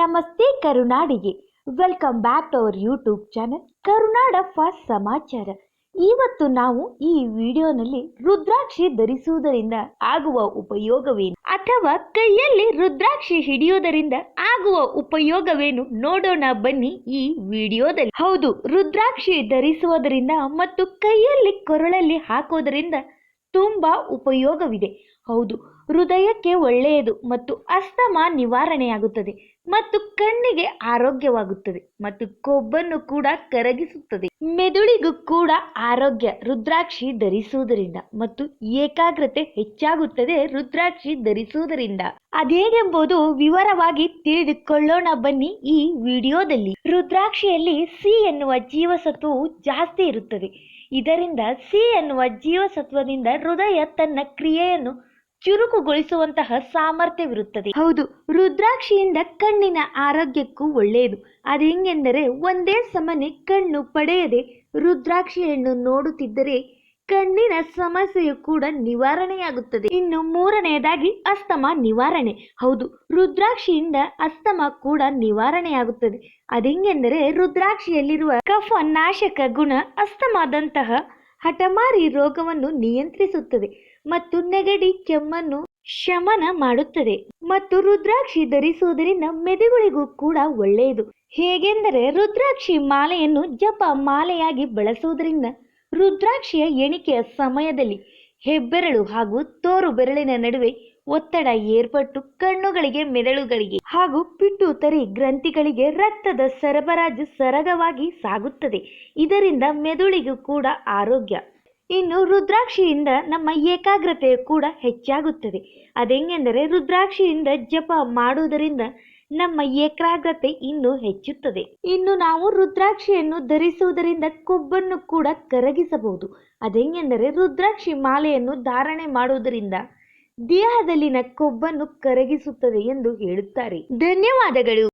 ನಮಸ್ತೆ ಕರುನಾಡಿಗೆ. Welcome back to our YouTube channel Karunada fast ಸಮಾಚಾರ. ಇವತ್ತು ನಾವು ಈ ವಿಡಿಯೋನಲ್ಲಿ ರುದ್ರಾಕ್ಷಿ ಧರಿಸುವುದರಿಂದ ಆಗುವ ಉಪಯೋಗವೇನು? ಅಥವಾ ಕೈಯಲ್ಲಿ ರುದ್ರಾಕ್ಷಿ ಹಿಡಿಯುವುದರಿಂದ ಆಗುವ ಉಪಯೋಗವೇನು? ನೋಡೋಣ ಬನ್ನಿ ಈ ವಿಡಿಯೋದಲ್ಲಿ. ಹೌದು, ರುದ್ರಾಕ್ಷಿ ಧರಿಸುವುದರಿಂದ ಮತ್ತು ಕೈಯಲ್ಲಿ ಕೊರಳಲ್ಲಿ ಹಾಕೋದರಿಂದ ತುಂಬಾ ಉಪಯೋಗವಿದೆ. ಹೌದು, ಹೃದಯಕ್ಕೆ ಒಳ್ಳೆಯದು ಮತ್ತು ಅಸ್ತಮಾ ನಿವಾರಣೆಯಾಗುತ್ತದೆ ಮತ್ತು ಕಣ್ಣಿಗೆ ಆರೋಗ್ಯವಾಗುತ್ತದೆ ಮತ್ತು ಕೊಬ್ಬನ್ನು ಕೂಡ ಕರಗಿಸುತ್ತದೆ. ಮೆದುಳಿಗೂ ಕೂಡ ಆರೋಗ್ಯ, ರುದ್ರಾಕ್ಷಿ ಧರಿಸುವುದರಿಂದ ಮತ್ತು ಏಕಾಗ್ರತೆ ಹೆಚ್ಚಾಗುತ್ತದೆ ರುದ್ರಾಕ್ಷಿ ಧರಿಸುವುದರಿಂದ. ಅದೇನೆಂಬುದು ವಿವರವಾಗಿ ತಿಳಿದುಕೊಳ್ಳೋಣ ಬನ್ನಿ ಈ ವಿಡಿಯೋದಲ್ಲಿ. ರುದ್ರಾಕ್ಷಿಯಲ್ಲಿ ಸಿ ಎನ್ನುವ ಜೀವಸತ್ವವು ಜಾಸ್ತಿ ಇರುತ್ತದೆ. ಇದರಿಂದ ಸಿ ಎನ್ನುವ ಜೀವಸತ್ವದಿಂದ ಹೃದಯ ತನ್ನ ಕ್ರಿಯೆಯನ್ನು ಚುರುಕುಗೊಳಿಸುವಂತಹ ಸಾಮರ್ಥ್ಯವಿರುತ್ತದೆ. ಹೌದು, ರುದ್ರಾಕ್ಷಿಯಿಂದ ಕಣ್ಣಿನ ಆರೋಗ್ಯಕ್ಕೂ ಒಳ್ಳೆಯದು. ಅದೆಂಗೆಂದರೆ ಒಂದೇ ಸಮನೆ ಕಣ್ಣು ಪಡೆಯದೆ ರುದ್ರಾಕ್ಷಿಯನ್ನು ನೋಡುತ್ತಿದ್ದರೆ ಕಣ್ಣಿನ ಸಮಸ್ಯೆಯು ಕೂಡ ನಿವಾರಣೆಯಾಗುತ್ತದೆ. ಇನ್ನು ಮೂರನೆಯದಾಗಿ ಅಸ್ತಮಾ ನಿವಾರಣೆ. ಹೌದು, ರುದ್ರಾಕ್ಷಿಯಿಂದ ಅಸ್ತಮಾ ಕೂಡ ನಿವಾರಣೆಯಾಗುತ್ತದೆ. ಅದೆಂಗೆಂದರೆ ರುದ್ರಾಕ್ಷಿಯಲ್ಲಿರುವ ಕಫ ನಾಶಕ ಗುಣ ಅಸ್ತಮಾದಂತಹ ಹಠಮಾರಿ ರೋಗವನ್ನು ನಿಯಂತ್ರಿಸುತ್ತದೆ ಮತ್ತು ನೆಗಡಿ, ಕೆಮ್ಮನ್ನು ಶಮನ ಮಾಡುತ್ತದೆ ಮತ್ತು ರುದ್ರಾಕ್ಷಿ ಧರಿಸುವುದರಿಂದ ಮೆದುಳಿಗೂ ಕೂಡ ಒಳ್ಳೆಯದು. ಹೇಗೆಂದರೆ ರುದ್ರಾಕ್ಷಿ ಮಾಲೆಯನ್ನು ಜಪ ಮಾಲೆಯಾಗಿ ಬಳಸುವುದರಿಂದ ರುದ್ರಾಕ್ಷಿಯ ಎಣಿಕೆಯ ಸಮಯದಲ್ಲಿ ಹೆಬ್ಬೆರಳು ಹಾಗೂ ತೋರು ಬೆರಳಿನ ನಡುವೆ ಒತ್ತಡ ಏರ್ಪಟ್ಟು ಕಣ್ಣುಗಳಿಗೆ ಮೆದುಳುಗಳಿಗೆ ಹಾಗೂ ಪಿಟ್ಟುತರಿ ಗ್ರಂಥಿಗಳಿಗೆ ರಕ್ತದ ಸರಬರಾಜು ಸರಗವಾಗಿ ಸಾಗುತ್ತದೆ. ಇದರಿಂದ ಮೆದುಳಿಗೂ ಕೂಡ ಆರೋಗ್ಯ. ಇನ್ನು ರುದ್ರಾಕ್ಷಿಯಿಂದ ನಮ್ಮ ಏಕಾಗ್ರತೆ ಕೂಡ ಹೆಚ್ಚಾಗುತ್ತದೆ. ಅದೆಂಗೆಂದರೆ ರುದ್ರಾಕ್ಷಿಯಿಂದ ಜಪ ಮಾಡುವುದರಿಂದ ನಮ್ಮ ಏಕಾಗ್ರತೆ ಇನ್ನೂ ಹೆಚ್ಚುತ್ತದೆ. ಇನ್ನು ನಾವು ರುದ್ರಾಕ್ಷಿಯನ್ನು ಧರಿಸುವುದರಿಂದ ಕೊಬ್ಬನ್ನು ಕೂಡ ಕರಗಿಸಬಹುದು. ಅದೆಂಗೆಂದರೆ ರುದ್ರಾಕ್ಷಿ ಮಾಲೆಯನ್ನು ಧಾರಣೆ ಮಾಡುವುದರಿಂದ ದೇಹದಲ್ಲಿನ ಕೊಬ್ಬನ್ನು ಕರಗಿಸುತ್ತದೆ ಎಂದು ಹೇಳುತ್ತಾರೆ. ಧನ್ಯವಾದಗಳು.